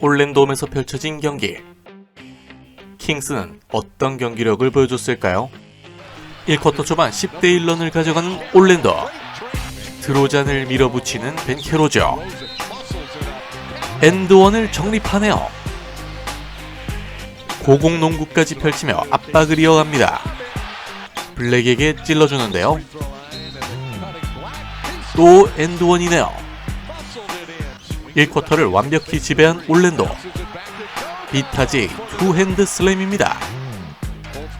올랜도홈에서 펼쳐진 경기. 킹스는 어떤 경기력을 보여줬을까요? 1쿼터 초반 10대 1런을 가져가는 올랜도. 드로잔을 밀어붙이는 벤케로죠. 엔드원을 정립하네요. 고공농구까지 펼치며 압박을 이어갑니다. 블랙에게 찔러주는데요. 또 엔드원이네요. 1쿼터를 완벽히 지배한 올랜도. 비타지 투핸드 슬램입니다.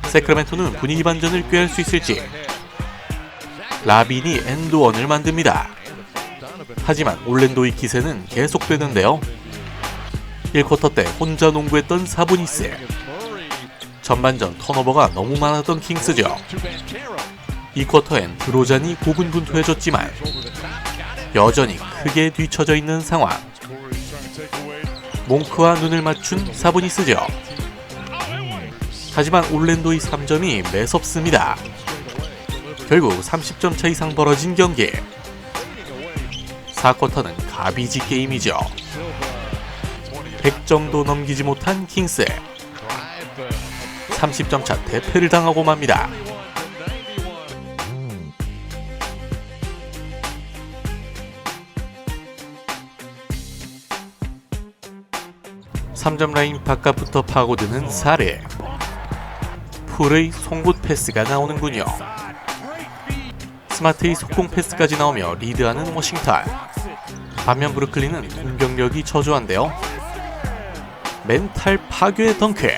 세크라멘토는 분위기 반전을 꾀할 수 있을지. 라빈이 엔드원을 만듭니다. 하지만 올랜도의 기세는 계속되는데요. 1쿼터 때 혼자 농구했던 사보니스. 전반전 턴오버가 너무 많았던 킹스죠. 2쿼터엔 드로잔이 고군분투해줬지만 여전히 크게 뒤처져 있는 상황. 몽크와 눈을 맞춘 사보니스죠. 하지만 올랜도의 3점이 매섭습니다. 결국 30점 차 이상 벌어진 경기. 4쿼터는 가비지 게임이죠. 100점도 넘기지 못한 킹스. 30점 차 대패를 당하고 맙니다. 삼점 라인 바깥부터 파고드는 사례. 풀의 송곳 패스가 나오는군요. 스마트의 속공 패스까지 나오며 리드하는 워싱턴. 반면 브루클린은 공격력이 저조한데요. 멘탈 파괴 덩크.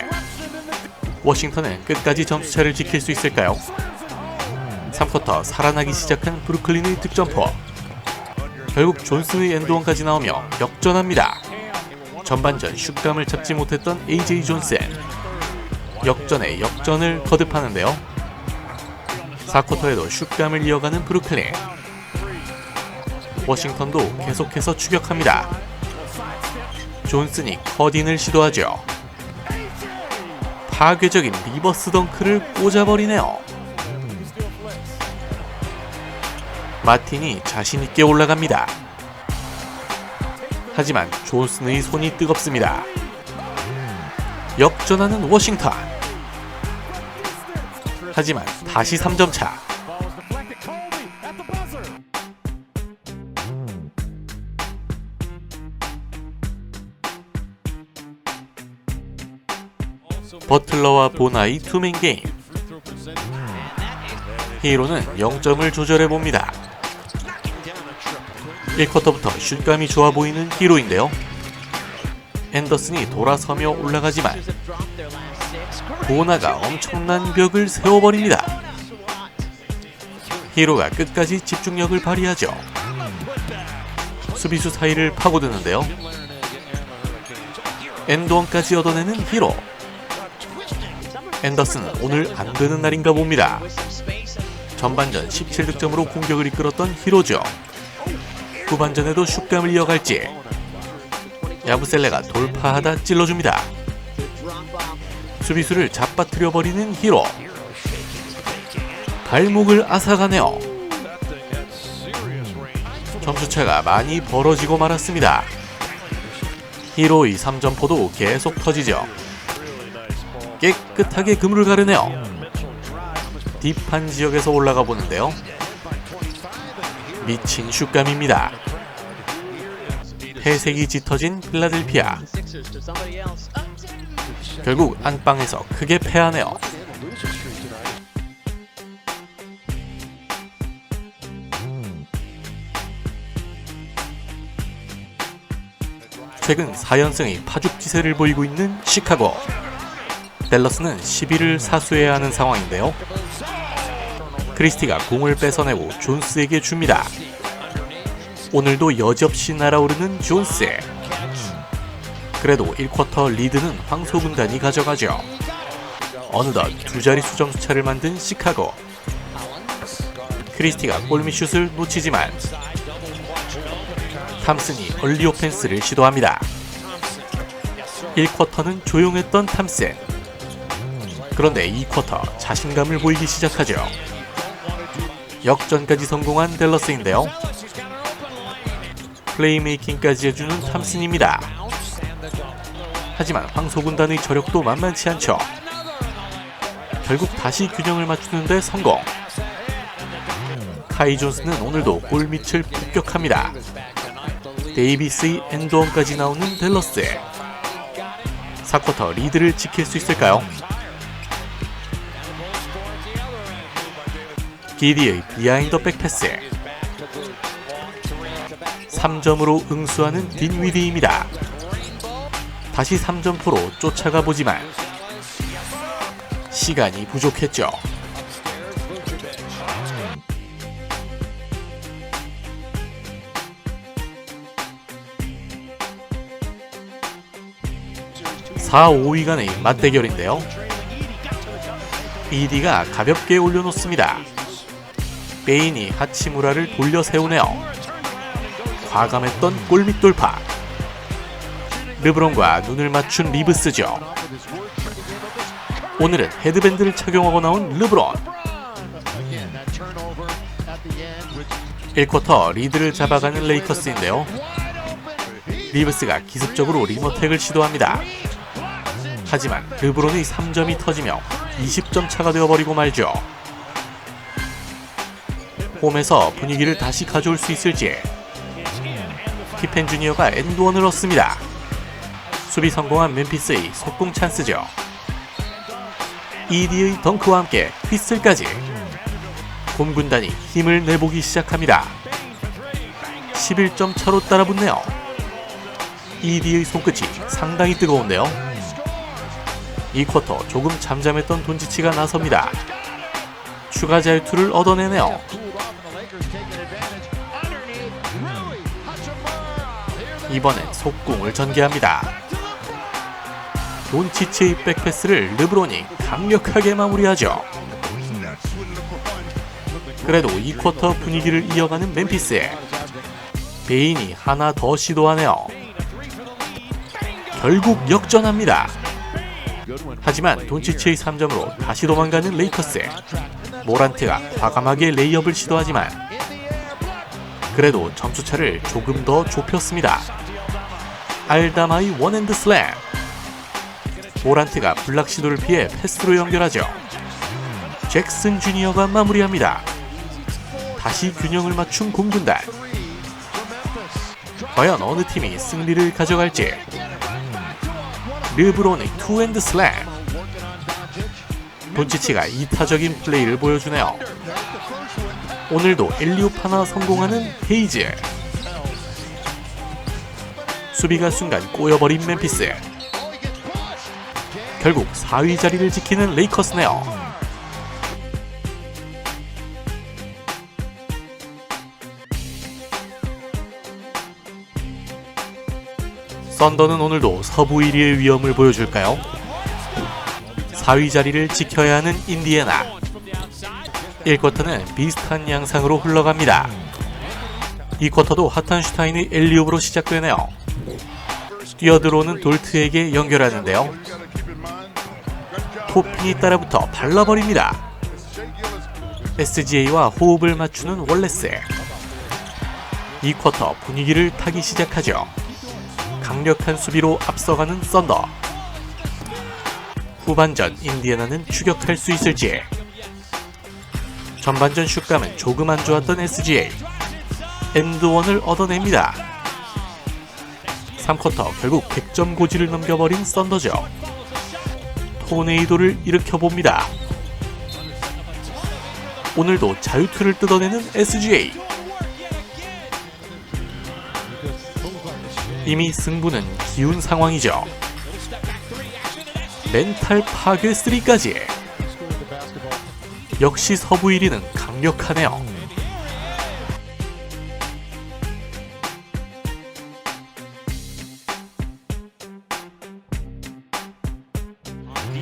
워싱턴은 끝까지 점수차를 지킬 수 있을까요? 3쿼터 살아나기 시작한 브루클린의 득점포. 결국 존슨의 엔드원까지 나오며 역전합니다. 전반전 슛감을 잡지 못했던 AJ 존슨. 역전에 역전을 거듭하는데요. 4쿼터에도 슛감을 이어가는 브루클린. 워싱턴도 계속해서 추격합니다. 존슨이 커딘을 시도하죠. 파괴적인 리버스 덩크를 꽂아버리네요. 마틴이 자신있게 올라갑니다. 하지만 존슨의 손이 뜨겁습니다. 역전하는 워싱턴. 하지만 다시 3점 차. 버틀러와 보나의 투맨 게임. 히로는 0점을 조절해 봅니다. 1쿼터부터 슛감이 좋아 보이는 히로인데요. 앤더슨이 돌아서며 올라가지만 보나가 엄청난 벽을 세워버립니다. 히로가 끝까지 집중력을 발휘하죠. 수비수 사이를 파고드는데요. 엔드원까지 얻어내는 히로. 앤더슨은 오늘 안 되는 날인가 봅니다. 전반전 17득점으로 공격을 이끌었던 히로죠. 후반전에도 슛감을 이어갈지 야부셀레가 돌파하다 찔러줍니다. 수비수를 잡아뜨려 버리는 히로. 발목을 앗아가네요. 점수차가 많이 벌어지고 말았습니다. 히로의 3점포도 계속 터지죠. 깨끗하게 그물을 가르네요. 딥한 지역에서 올라가 보는데요. 미친 슛감입니다. 회색이 짙어진 필라델피아. 결국 안방에서 크게 패하네요. 최근 4연승의 파죽지세를 보이고 있는 시카고. 댈러스는 11을 사수해야 하는 상황인데요. 크리스티가 공을 뺏어내고 존스에게 줍니다. 오늘도 여지없이 날아오르는 존스. 그래도 1쿼터 리드는 황소군단이 가져가죠. 어느덧 두 자릿수 점수차를 만든 시카고. 크리스티가 골밑슛을 놓치지만 탐슨이 얼리 오펜스를 시도합니다. 1쿼터는 조용했던 탐슨. 그런데 2쿼터 자신감을 보이기 시작하죠. 역전까지 성공한 댈러스인데요. 플레이메이킹까지 해주는 탐슨입니다. 하지만 황소군단의 저력도 만만치 않죠. 결국 다시 균형을 맞추는데 성공. 카이 존스는 오늘도 골밑을 폭격합니다. 데이비스의 엔드원까지 나오는 댈러스. 4쿼터 리드를 지킬 수 있을까요? 기디의 비하인더 백패스 3점으로 응수하는 딘위디입니다. 다시 3점포로 쫓아가 보지만 시간이 부족했죠. (4, 5위 간의 맞대결인데요) 이디가 가볍게 올려놓습니다. 베인이 하치무라를 돌려 세우네요. 과감했던 골밑 돌파. 르브론과 눈을 맞춘 리브스죠. 오늘은 헤드밴드를 착용하고 나온 르브론. 1쿼터 리드를 잡아가는 레이커스인데요. 리브스가 기습적으로 리머텍을 시도합니다. 하지만 르브론의 3점이 터지며 20점 차가 되어버리고 말죠. 홈에서 분위기를 다시 가져올 수 있을지 피펜 주니어가 엔드원을 얻습니다. 수비 성공한 멤피스의 속공 찬스죠. 이디의 덩크와 함께 휘슬까지 홈 군단이 힘을 내보기 시작합니다. 11점 차로 따라붙네요. 이디의 손끝이 상당히 뜨거운데요. 이 쿼터 조금 잠잠했던 돈지치가 나섭니다. 추가 자유투를 얻어내네요. 이번엔 속공을 전개합니다. 돈치치의 백패스를 르브론이 강력하게 마무리하죠. 그래도 이 쿼터 분위기를 이어가는 멤피스. 베인이 하나 더 시도하네요. 결국 역전합니다. 하지만 돈치치의 3점으로 다시 도망가는 레이커스. 모란트가 과감하게 레이업을 시도하지만 그래도 점수차를 조금 더 좁혔습니다. 알다마의 원핸드 슬램. 모란트가 블락 시도를 피해 패스로 연결하죠. 잭슨 주니어가 마무리합니다. 다시 균형을 맞춘 공군단. 과연 어느 팀이 승리를 가져갈지. 르브론의 투핸드 슬램. 돈치치가 이타적인 플레이를 보여주네요. 오늘도 엘리옵 하나 성공하는 헤이즈. 수비가 순간 꼬여버린 멤피스. 결국 4위 자리를 지키는 레이커스네요. 썬더는 오늘도 서부 1위의 위험을 보여줄까요? 4위 자리를 지켜야 하는 인디애나. 1쿼터는 비슷한 양상으로 흘러갑니다. 2쿼터도 하탄슈타인의 엘리옵으로 시작되네요. 뛰어들어오는 돌트에게 연결하는데요. 토핑이 따라붙어 발라버립니다. SGA와 호흡을 맞추는 월레스. 2쿼터 분위기를 타기 시작하죠. 강력한 수비로 앞서가는 썬더. 후반전 인디애나는 추격할 수 있을지. 전반전 슛감은 조금 안 좋았던 SGA. 엔드원을 얻어냅니다. 3쿼터 결국 100점 고지를 넘겨버린 썬더죠. 토네이도를 일으켜봅니다. 오늘도 자유투를 뜯어내는 SGA. 이미 승부는 기운 상황이죠. 멘탈 파괴 3까지. 역시 서부 1위는 강력하네요.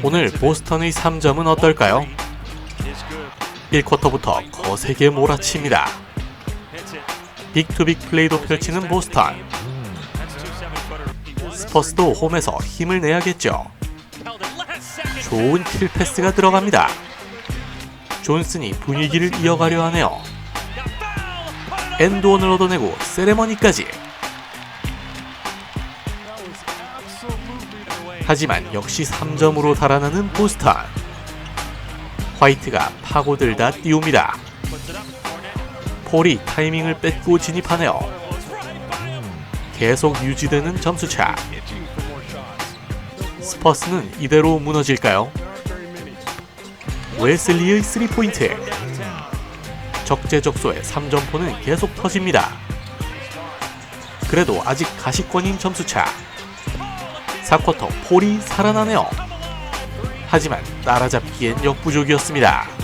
오늘 보스턴의 3점은 어떨까요? 1쿼터부터 거세게 몰아칩니다. 빅투빅 플레이도 펼치는 보스턴. 스퍼스도 홈에서 힘을 내야겠죠. 좋은 킬 패스가 들어갑니다. 존슨이 분위기를 이어가려 하네요. 엔드원을 얻어내고 세레머니까지. 하지만 역시 3점으로 달아나는 보스턴. 화이트가 파고들다 띄웁니다. 폴이 타이밍을 뺏고 진입하네요. 계속 유지되는 점수차. 스퍼스는 이대로 무너질까요? 웨슬리의 3포인트. 적재적소의 3점포는 계속 터집니다. 그래도 아직 가시권인 점수차. 4쿼터 폴이 살아나네요. 하지만 따라잡기엔 역부족이었습니다.